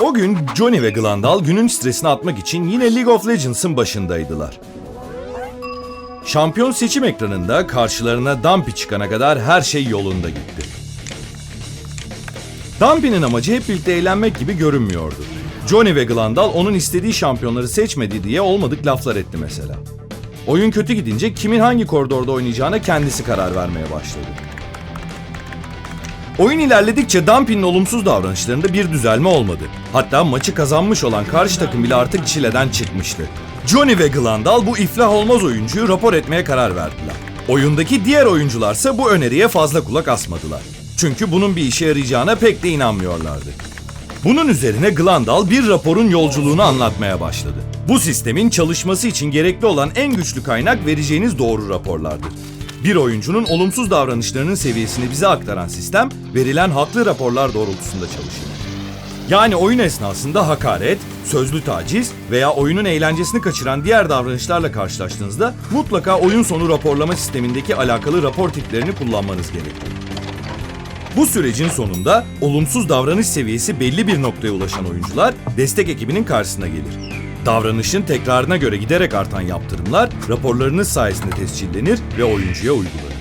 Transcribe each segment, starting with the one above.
O gün Johnny ve Glandal günün stresini atmak için yine League of Legends'ın başındaydılar. Şampiyon seçim ekranında karşılarına Dumpy çıkana kadar her şey yolunda gitti. Dumpy'nin amacı hep birlikte eğlenmek gibi görünmüyordu. Johnny ve Glandal onun istediği şampiyonları seçmedi diye olmadık laflar etti mesela. Oyun kötü gidince kimin hangi koridorda oynayacağına kendisi karar vermeye başladı. Oyun ilerledikçe Dumpy'nin olumsuz davranışlarında bir düzelme olmadı. Hatta maçı kazanmış olan karşı takım bile artık çileden çıkmıştı. Johnny ve Glandal bu iflah olmaz oyuncuyu rapor etmeye karar verdiler. Oyundaki diğer oyuncularsa bu öneriye fazla kulak asmadılar. Çünkü bunun bir işe yarayacağına pek de inanmıyorlardı. Bunun üzerine Glandal bir raporun yolculuğunu anlatmaya başladı. Bu sistemin çalışması için gerekli olan en güçlü kaynak vereceğiniz doğru raporlardır. Bir oyuncunun olumsuz davranışlarının seviyesini bize aktaran sistem, verilen haklı raporlar doğrultusunda çalışır. Yani oyun esnasında hakaret, sözlü taciz veya oyunun eğlencesini kaçıran diğer davranışlarla karşılaştığınızda mutlaka oyun sonu raporlama sistemindeki alakalı rapor tiplerini kullanmanız gerekir. Bu sürecin sonunda olumsuz davranış seviyesi belli bir noktaya ulaşan oyuncular destek ekibinin karşısına gelir. Davranışın tekrarına göre giderek artan yaptırımlar raporlarınız sayesinde tescillenir ve oyuncuya uygulanır.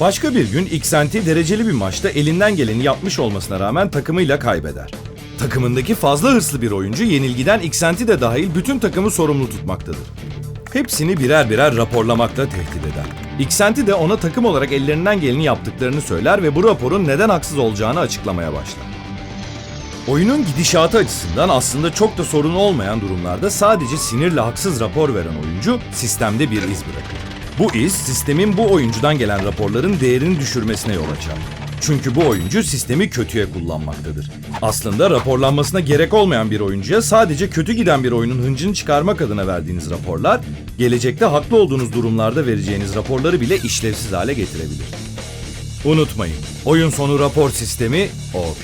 Başka bir gün Xanti dereceli bir maçta elinden geleni yapmış olmasına rağmen takımıyla kaybeder. Takımındaki fazla hırslı bir oyuncu yenilgiden Xanti de dahil bütün takımı sorumlu tutmaktadır. Hepsini birer birer raporlamakla tehdit eder. Xanti de ona takım olarak ellerinden geleni yaptıklarını söyler ve bu raporun neden haksız olacağını açıklamaya başlar. Oyunun gidişatı açısından aslında çok da sorun olmayan durumlarda sadece sinirle haksız rapor veren oyuncu sistemde bir iz bırakır. Bu iz sistemin bu oyuncudan gelen raporların değerini düşürmesine yol açar. Çünkü bu oyuncu sistemi kötüye kullanmaktadır. Aslında raporlanmasına gerek olmayan bir oyuncuya sadece kötü giden bir oyunun hıncını çıkarmak adına verdiğiniz raporlar, gelecekte haklı olduğunuz durumlarda vereceğiniz raporları bile işlevsiz hale getirebilir. Unutmayın, oyun sonu rapor sistemi OP.